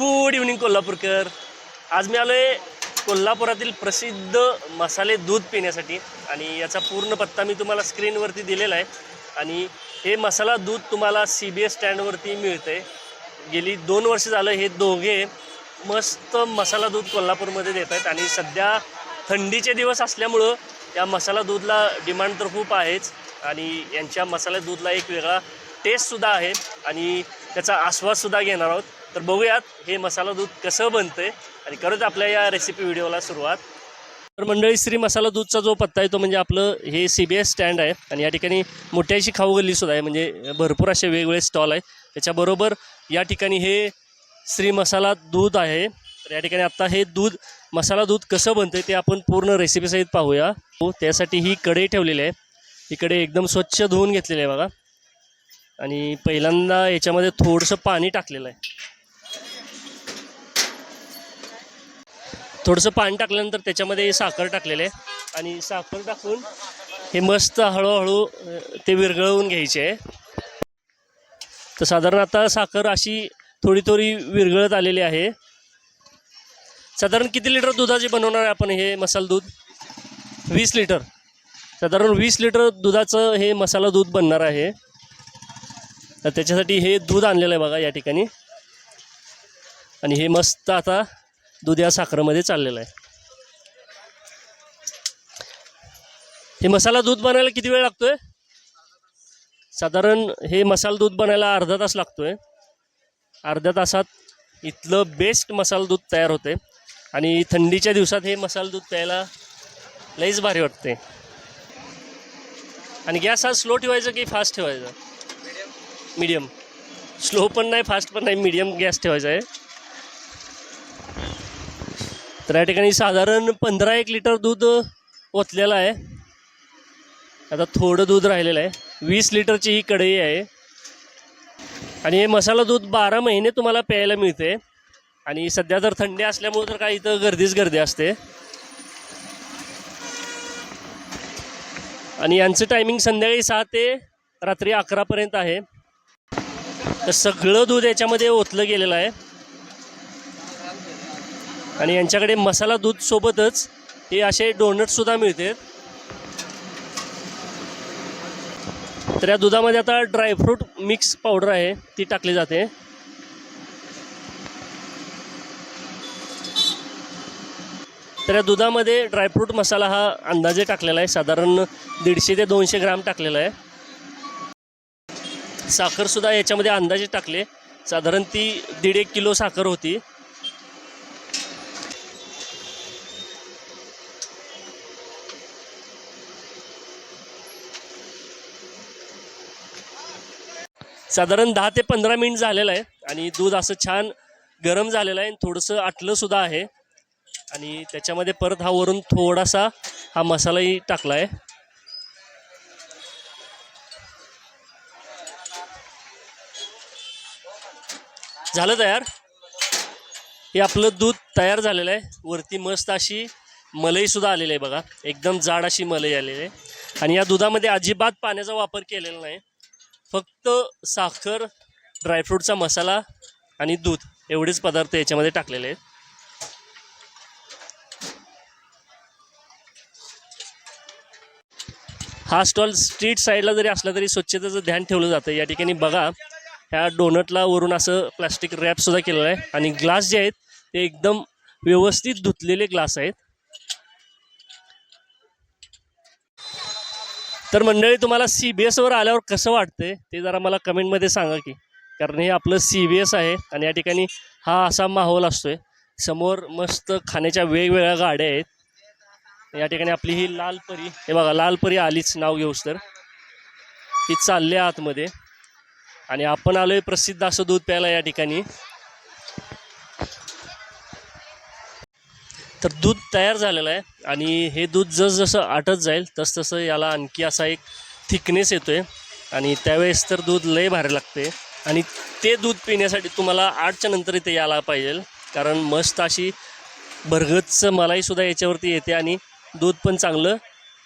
Good evening Kolhapurkar. आज मी आलो आहे कोल्हापुरातील प्रसिद्ध मसाले दूध पिण्यासाठी आणि याचा पूर्ण पत्ता मी तुम्हाला स्क्रीनवरती दिलेला आहे. आणि हे मसाला दूध तुम्हाला सी बी एस स्टँडवरती मिळते गेली दोन वर्ष झालं हे दोघे मस्त मसाला दूध कोल्हापूरमध्ये देत आहेत. आणि सध्या थंडीचे दिवस असल्यामुळं या मसाला दूधला डिमांड तर खूप आहेच. आणि यांच्या मसाला दूधला एक वेगळा टेस्टसुद्धा आहे. आणि त्याचा आस्वादसुद्धा घेणार आहोत. तर बघूयात हे मसाला दूध कसं बनतंय आणि करत आपल्या या रेसिपी व्हिडिओला सुरुवात. तर मंडळी श्री मसाला दूधचा जो पत्ता आहे तो म्हणजे आपलं हे सी बी एस स्टँड आहे आणि या ठिकाणी मोठ्याशी खाऊ गल्लीसुद्धा आहे म्हणजे भरपूर असे वेगवेगळे स्टॉल आहे त्याच्याबरोबर या ठिकाणी हे श्री मसाला दूध आहे. तर या ठिकाणी आत्ता हे दूध मसाला दूध कसं बनतं ते आपण पूर्ण रेसिपीसहित पाहूया. हो त्यासाठी ही कढई ठेवलेली आहे. ही कढई एकदम स्वच्छ धुवून घेतलेली आहे बघा. आणि पहिल्यांदा याच्यामध्ये थोडंसं पाणी टाकलेलं आहे. थोडंसं पाणी टाकल्यानंतर त्याच्यामध्ये साखर टाकलेले आहे. आणि साखर टाकून हे मस्त हळूहळू ते विरघळवून घ्यायचे आहे. तर साधारण आता साखर अशी थोडी थोडी विरघळत आलेली आहे. साधारण किती लिटर दुधाचे बनवणार आहे आपण हे मसाला दूध? वीस लिटर. साधारण वीस लिटर दुधाचं हे मसाला दूध बनणार आहे. तर त्याच्यासाठी हे दूध आणलेलं आहे बघा या ठिकाणी. आणि हे मस्त आता दूध या साखरेमध्ये चाललेलं आहे. हे मसाला दूध बनायला किती वेळ लागतोय? साधारण हे मसाला दूध बनायला अर्धा तास लागतोय. अर्ध्या तासात इथलं बेस्ट मसाला दूध तयार होते आणि थंडीच्या दिवसात हे मसाला दूध प्यायला लईच भारी वाटते आणि गॅस हा स्लो ठेवायचा की फास्ट ठेवायचा? मीडियम. स्लो पण नाही फास्ट पण नाही मीडियम गॅस ठेवायचा आहे. तर या ठिकाणी साधारण पंधरा एक लिटर दूध ओतलेलं आहे. आता थोडं दूध राहिलेलं आहे. वीस लिटरची ही कढई आहे. आणि हे मसाला दूध बारा महिने तुम्हाला प्यायला मिळते. आणि सध्या तर थंडी असल्यामुळे तर काय इथं गर्दीच गर्दी असते. आणि यांचं टायमिंग संध्याकाळी सहा ते रात्री अकरापर्यंत आहे. तर सगळं दूध याच्यामध्ये ओतलं गेलेलं आहे. आणि यांच्याकडे मसाला दूध सोबतच हे असे डोनटसुद्धा मिळते. तर या दुधामध्ये आता ड्रायफ्रूट मिक्स पावडर आहे ती टाकली जाते. तर या दुधामध्ये ड्रायफ्रूट मसाला हा अंदाजे टाकलेला आहे साधारण दीडशे ते दोनशे ग्राम टाकलेला आहे. साखरसुद्धा याच्यामध्ये अंदाजे टाकले साधारण ती दीड एक किलो साखर होती. साधारण दहा ते पंधरा मिनिट झालेलं आहे आणि दूध असं छान गरम झालेलं आहे. आणि थोडंसं आटलंसुद्धा आहे. आणि त्याच्यामध्ये परत हा वरून थोडासा हा मसालाही टाकला आहे. झालं तयार? हे आपलं दूध तयार झालेलं आहे. वरती मस्त अशी मलईसुद्धा आलेली आहे बघा. एकदम जाड अशी मलई आलेली आहे. आणि या दुधामध्ये अजिबात पाण्याचा वापर केलेला नाही. फक्त साखर ड्रायफ्रूटचा मसाला आणि दूध एवढेच पदार्थ याच्यामध्ये टाकलेले आहेत. हा स्टॉल स्ट्रीट साईडला जरी असला तरी स्वच्छतेचं ध्यान ठेवलं जातं. या ठिकाणी बघा ह्या डोनटला वरून असं प्लास्टिक रॅपसुद्धा केलेलं आहे. आणि ग्लास जे आहेत ते एकदम व्यवस्थित धुतलेले ग्लास आहेत. तर मंडळी तुम्हाला सी बी एसवर आल्यावर कसं वाटतंय ते जरा मला कमेंटमध्ये सांगा की. कारण हे आपलं सी बी एस आहे आणि या ठिकाणी हा असा माहोल असतोय. समोर मस्त खाण्याच्या वेगवेगळ्या गाड्या आहेत. या ठिकाणी आपली ही लाल परी. हे बघा लाल परी आलीच नाव घेऊस तर. ती चालली आहे आतमध्ये. आणि आपण आलोय प्रसिद्ध असं दूध प्यायला या ठिकाणी. तर दूध तयार झालेलं आहे आणि हे दूध जसजसं आटत जाईल तसतसं याला आणखी असा एक थिकनेस येतो आहे आणि त्यावेळेस तर दूध लय भारी लागते. आणि ते दूध पिण्यासाठी तुम्हाला आठच्या नंतर इथे यायला पाहिजे कारण मस्त अशी भरगतचं मलाईसुद्धा याच्यावरती येते आणि दूध पण चांगलं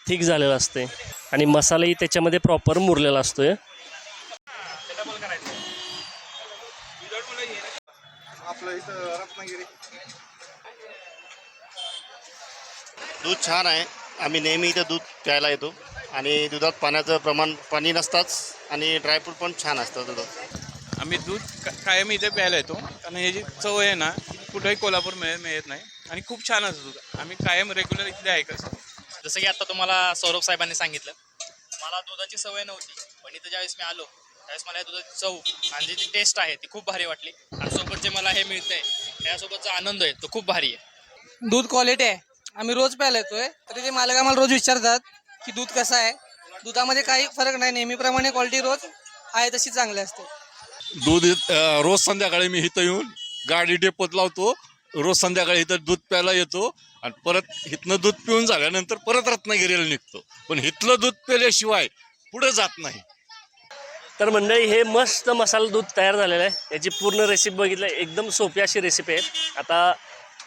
थिक झालेलं असते. आणि मसालाही त्याच्यामध्ये प्रॉपर मुरलेला असतोय. आपलं इथं रत्नागिरी. दूध छान आहे. आम्ही नेहमी इथं दूध प्यायला येतो. आणि दुधात पाण्याचं प्रमाण पाणी नसताच आणि ड्रायफ्रूट पण छान असतं दुधात. आम्ही दूध का- कायम इथे प्यायला येतो. कारण हे जी चव आहे ना ती कुठेही कोल्हापूर मिळत मिळत नाही. आणि खूप छान असतं दूध. आम्ही कायम रेग्युलर इथले ऐकत जसं की आता तुम्हाला सौरभ साहेबांनी सांगितलं मला दुधाची सवय नव्हती. पण इथं ज्यावेळेस मी आलो त्यावेळेस मला या दुधाची चव आणि जी टेस्ट आहे ती खूप भारी वाटली. आणि सोबत जे मला हे मिळतंय. त्यासोबतचा आनंद आहे तो खूप भारी आहे. दूध क्वालिटी आहे. आम्ही रोज प्यायला येतोय. तरी ते मालक आम्हाला रोज विचारतात की दूध कसं आहे? दुधामध्ये काही फरक नाही. नेहमीप्रमाणे क्वालिटी रोज आहे तशी चांगली असते. दूध अं, रोज संध्याकाळी मी इथं येऊन गाडी डेपोत लावतो. रोज संध्याकाळी इथं दूध प्यायला येतो. आणि परत इथनं दूध पिऊन झाल्यानंतर परत रत्नागिरीला निघतो. पण इथलं दूध पेल्याशिवाय पुढे जात नाही. तर मंडळी हे मस्त मसाला दूध तयार झालेलं आहे. याची पूर्ण रेसिपी बघितलं. एकदम सोपी अशी रेसिपी आहे. आता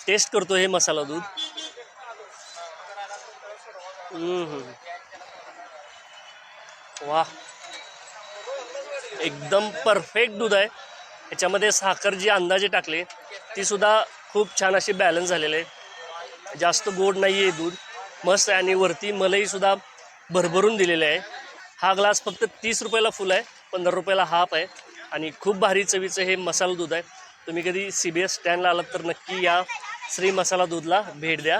टेस्ट करतो हे मसाला दूध. वा एकदम परफेक्ट दूध आहे. याच्यामध्ये साखर जी अंदाजे टाकली ती सुद्धा खूप छान अशी बॅलन्स झालेली आहे. जास्त गोड नाही आहे दूध. मस्त आहे आणि वरती मलईसुद्धा भरभरून दिलेले आहे. हा ग्लास फक्त तीस रुपयाला फुल आहे. पंधरा रुपयाला हाफ आहे. आणि खूप भारी चवीचं हे मसाला दूध आहे. तुम्ही कधी सी बी एस स्टँडला आलात तर नक्की या. श्री मसाला दूधला भेट द्या.